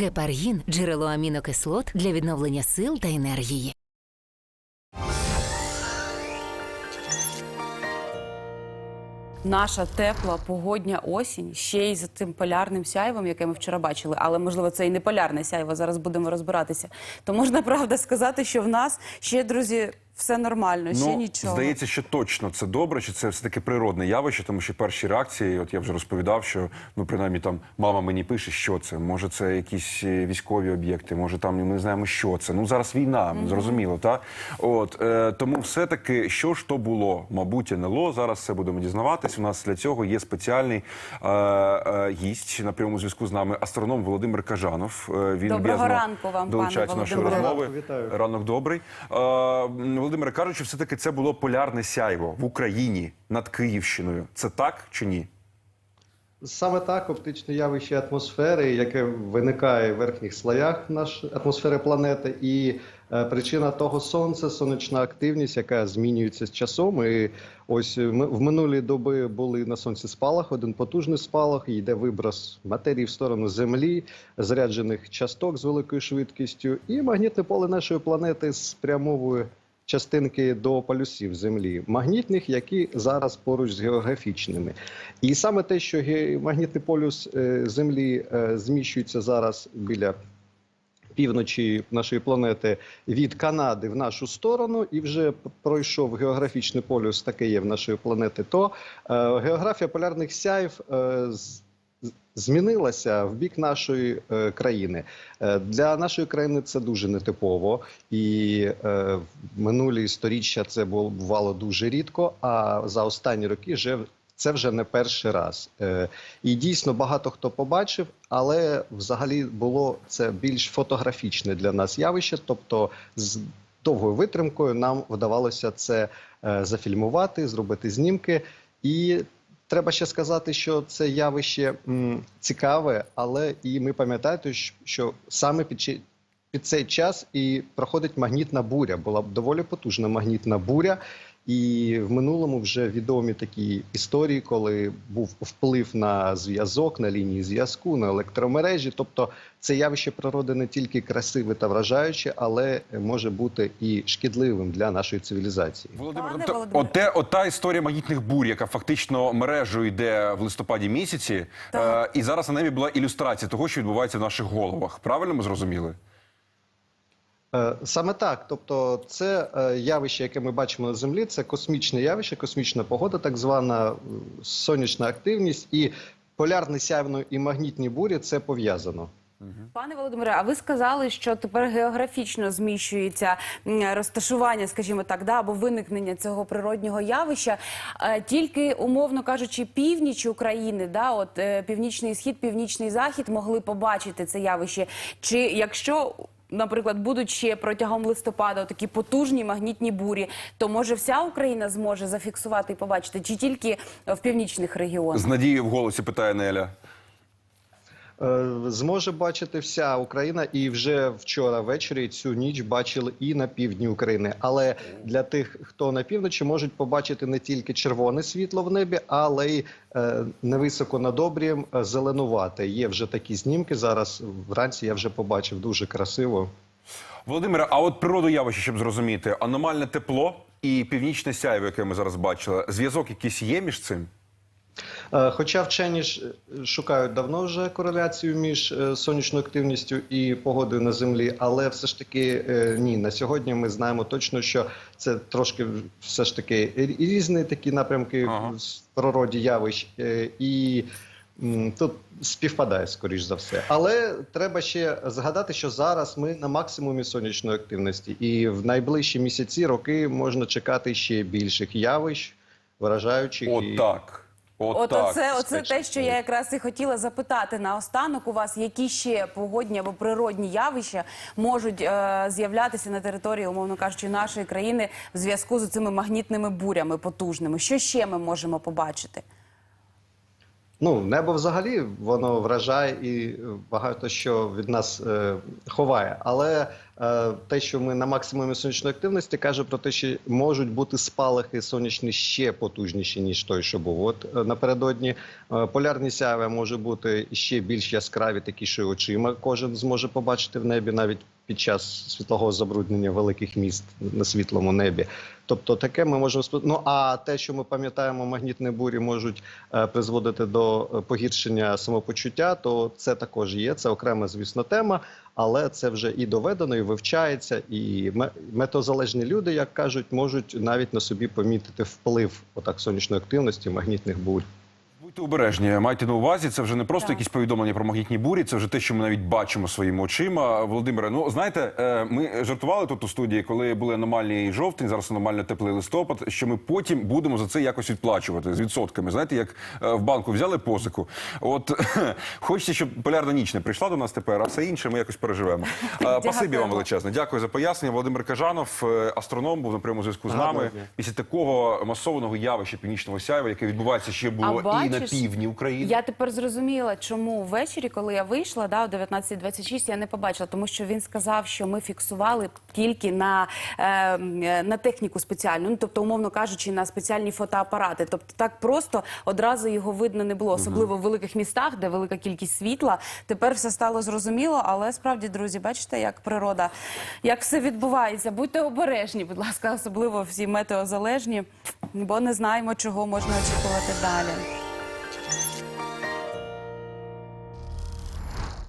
Гепаргін джерело амінокислот для відновлення сил та енергії. Наша тепла погодня осінь ще й з тим полярним сяйвом, яке ми вчора бачили, але можливо це і не полярне сяйво. Зараз будемо розбиратися. То можна правда сказати, що в нас ще друзі все нормально, ще нічого. Ну, Здається, що точно це добре, чи це все таки природне явище, тому що перші реакції, от я вже розповідав, що ну принаймні там мама мені пише, що це. Може, це якісь е, військові об'єкти, може там ми не знаємо, що це. Ну зараз війна, зрозуміло, та от е, тому все-таки, що ж то було, мабуть, НЛО. Зараз все будемо дізнаватись. У нас для цього є спеціальний е, е, гість на прямому зв'язку з нами, астроном Володимир Кажанов. Е, Він Доброго ранку вам, пане долучається нашої розмови. Вітаю. Ранок добрий. Е, Володимире, кажуть, що все-таки це було полярне сяйво в Україні над Київщиною. Це так чи ні? Саме так, оптичне явище атмосфери, яке виникає в верхніх слоях нашої атмосфери планети, і е, причина того сонце, сонячна активність, яка змінюється з часом. І ось ми в минулі доби були на сонці спалах, один потужний спалах, і йде виброс матерії в сторону Землі, заряджених часток з великою швидкістю, і магнітне поле нашої планети спрямовує частинки до полюсів Землі, магнітних, які зараз поруч з географічними. І саме те, що магнітний полюс е, Землі е, зміщується зараз біля півночі нашої планети від Канади в нашу сторону, і вже пройшов географічний полюс, таке є в нашої планети, то е, географія полярних сяйв змінилася в бік нашої е, країни. Е, Для нашої країни це дуже нетипово, і е, в минулі сторіччя це було бувало дуже рідко. А за останні роки вже це вже не перший раз. Е, і дійсно багато хто побачив, але взагалі було це більш фотографічне для нас явище, тобто з довгою витримкою нам вдавалося це е, зафільмувати, зробити знімки. І треба ще сказати, що це явище цікаве, але і ми пам'ятаємо, що саме під, під цей час і проходить магнітна буря. Була доволі потужна магнітна буря. І в минулому вже відомі такі історії, коли був вплив на зв'язок, на лінії зв'язку, на електромережі. Тобто це явище природи не тільки красиве та вражаюче, але може бути і шкідливим для нашої цивілізації. Володимир, Пане тобто, Володимире. оте, ота історія магнітних бурь, яка фактично мережею йде в листопаді місяці, е, і зараз на небі була ілюстрація того, що відбувається в наших головах. Правильно ми зрозуміли? Е, Саме так, тобто, це е, явище, яке ми бачимо на землі, це космічне явище, космічна погода, так звана сонячна активність, і полярне сяйвно і магнітні бурі це пов'язано. Пане Володимире, а ви сказали, що тепер географічно зміщується розташування, скажімо так, да, або виникнення цього природнього явища. Е, Тільки, умовно кажучи, північ України, да, от північний схід, північний захід могли побачити це явище. Чи якщо. Наприклад, будуть ще протягом листопада такі потужні магнітні бурі, то може вся Україна зможе зафіксувати і побачити, чи тільки в північних регіонах? З надією в голосі питає Неля. Е, Зможе бачити вся Україна, і вже вчора ввечері цю ніч бачили і на півдні України. Але для тих, хто на півночі, можуть побачити не тільки червоне світло в небі, але й е, невисоко над обрієм е, зеленувате. Є вже такі знімки. Зараз вранці я вже побачив дуже красиво. Володимире, а от природу явища, щоб зрозуміти, аномальне тепло і північне сяйво, яке ми зараз бачили, зв'язок якийсь є між цим? Е, Хоча вчені ж е, шукають давно вже кореляцію між е, сонячною активністю і погодою на землі, але все ж таки ні. На сьогодні ми знаємо точно, що це трошки все ж таки різні такі напрямки Ага. в природі явищ, і тут співпадає скоріш за все. Але треба ще згадати, що зараз ми на максимумі сонячної активності, і в найближчі місяці, роки можна чекати ще більших явищ, вражаючих і Отак. От От так. оце, оце те, що я якраз і хотіла запитати наостанок у вас, які ще погодні або природні явища можуть е, з'являтися на території, умовно кажучи, нашої країни в зв'язку з цими магнітними бурями потужними. Що ще ми можемо побачити? Ну, небо взагалі воно вражає і багато що від нас е, ховає. Але е, те, що ми на максимумі сонячної активності, каже про те, що можуть бути спалахи сонячні ще потужніші, ніж той, що був. От е, напередодні е, полярні сяйва може бути ще більш яскраві, такі, що очима кожен зможе побачити в небі навіть під час світлового забруднення великих міст на світлому небі. Тобто таке ми можемо Ну а те, що ми пам'ятаємо, магнітні бурі можуть е, призводити до е, погіршення самопочуття, то це також є. Це окрема, звісно, тема, але це вже і доведено, і вивчається. І ме- метеозалежні люди, як кажуть, можуть навіть на собі помітити вплив отак сонячної активності, магнітних бурь. Будьте обережні, майте на увазі, це вже не просто Так. якісь повідомлення про магнітні бурі, це вже те, що ми навіть бачимо своїми очима. Володимире, ну знаєте, е, ми жартували тут у студії, коли були аномальний жовтень, зараз аномально теплий листопад. Що ми потім будемо за це якось відплачувати з відсотками. Знаєте, як е, в банку взяли посику. От хочеться, щоб полярна ніч не прийшла до нас тепер, а все інше ми якось переживемо. Е, Пасибі вам величезне. Дякую за пояснення. Володимир Кажанов, астроном, був на прямому зв'язку з нами. Після такого масованого явища північного сяйва, яке відбувається ще було і на бачиш, півдні України. Я тепер зрозуміла, чому ввечері, коли я вийшла, да, о 19.26, я не побачила, тому що він сказав, що ми фіксували тільки на, е, е, на техніку спеціальну, ну тобто, умовно кажучи, на спеціальні фотоапарати. Тобто так просто одразу його видно не було, особливо в великих містах, де велика кількість світла. Тепер все стало зрозуміло, але справді, друзі, бачите, як природа, як все відбувається. Будьте обережні, будь ласка, особливо всі метеозалежні, бо не знаємо, чого можна очікувати далі.